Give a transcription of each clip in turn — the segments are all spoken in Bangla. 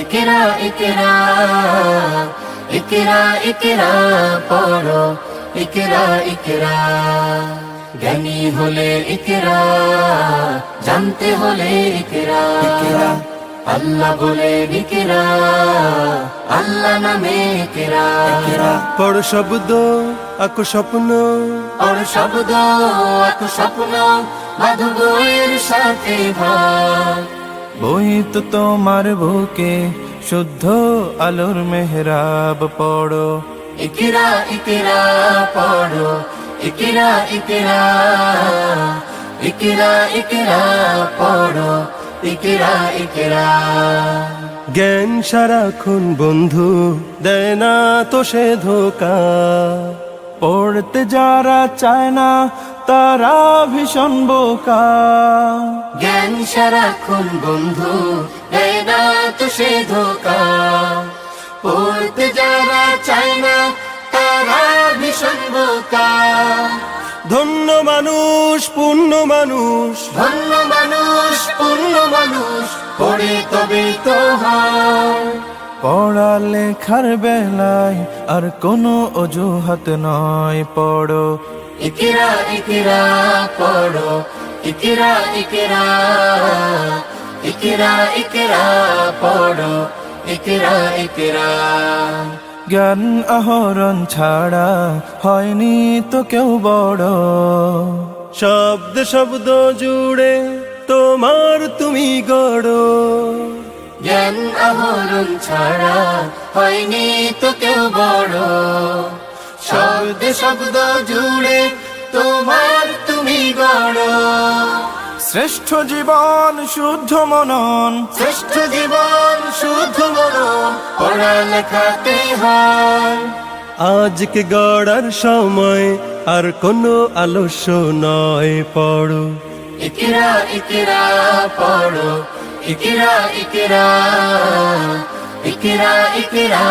ইকরা ইকরা ইকরা ইকরা পড়ো। ইকরা ইকরা জ্ঞানী হলে ইকরা জানতে হলে ইকরা। আল্লাহ বলে ইকরা আল্লাহ নামে ইকরা। পড় শব্দ আকো স্বপ্ন। ওর শব্দ এক স্বপ্ন মাধু বইয়ের সাথে ভাই বই তো তোমার বুকে শুদ্ধ আলোর মেহরাব পড়ো। ইকরা ইকরা পড়ো। ইকরা ইকরা ইকরা ইকরা পড়ো। ইকরা ইকরা। জ্ঞান সারাক্ষণ বন্ধু দেয় না তো সে ধোকা। পড়তে যারা চায় না তারা ভীষণ বোকা। জ্ঞান সারাক্ষণ বন্ধু দেয় না তো সে ধোকা। পড়তে যারা চায় না তারা ভীষণ বোকা। ধন্য মানুষ পূর্ণ মানুষ। ধন্য মানুষ পূর্ণ মানুষ পড়ে তবে তো পড়া লেখার বেলায় আর কোনো অজুহাত নয় পড়ো। ইকিরা ইকিরা পড়ো। ইকিরা ইকিরা ইকিরা ইকিরা পড়ো ইকিরা ইকিরা। জ্ঞান আহরণ ছাড়া হয়নি তো কেউ বড়। শব্দ শব্দ জুড়ে তোমার তুমি গড়। জ্ঞান আহরণ ছাড়া হয়নি তো কেউ বড়। শব্দ শব্দ জুড়ে তোমার তুমি গড়। শ্রেষ্ঠ জীবন শুদ্ধ মনন। শ্রেষ্ঠ জীবন শুদ্ধ মনন পড়ালেখাতে হয়। আজকে গড়ার সময় আর কোনো আলস্য নয় পড়ো। ইকিরা ইকিরা পড়ো। ইকিরা ইকিরা ইকিরা ইকিরা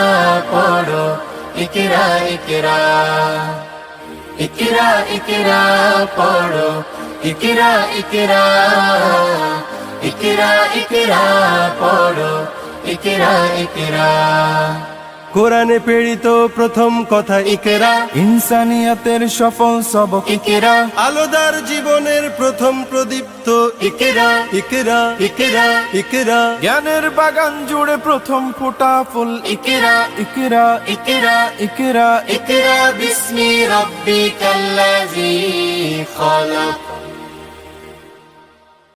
পড়ো। ইকিরা ইকিরা ইকিরা ইকিরা পড়ো। ইকিরা ইকিরা ইকিরা ইকিরা পড়ো। ইকিরা ইকিরা। কোরআনে প্রেরিত প্রথম কথা ইকেরা। ইনসানিয়াতের সফল সবক ইকেরা। আলোদার জীবনের প্রথম প্রদীপ্ত ইকেরা। ইকেরা। ইকেরা। ইকেরা। জ্ঞানের বাগান জুড়ে প্রথম ফোটা ফুল ইকেরা। ইকেরা। ইকেরা। ইকেরা। ইকেরা। বিস্মি রব্বি কাল্লাজি খালাক।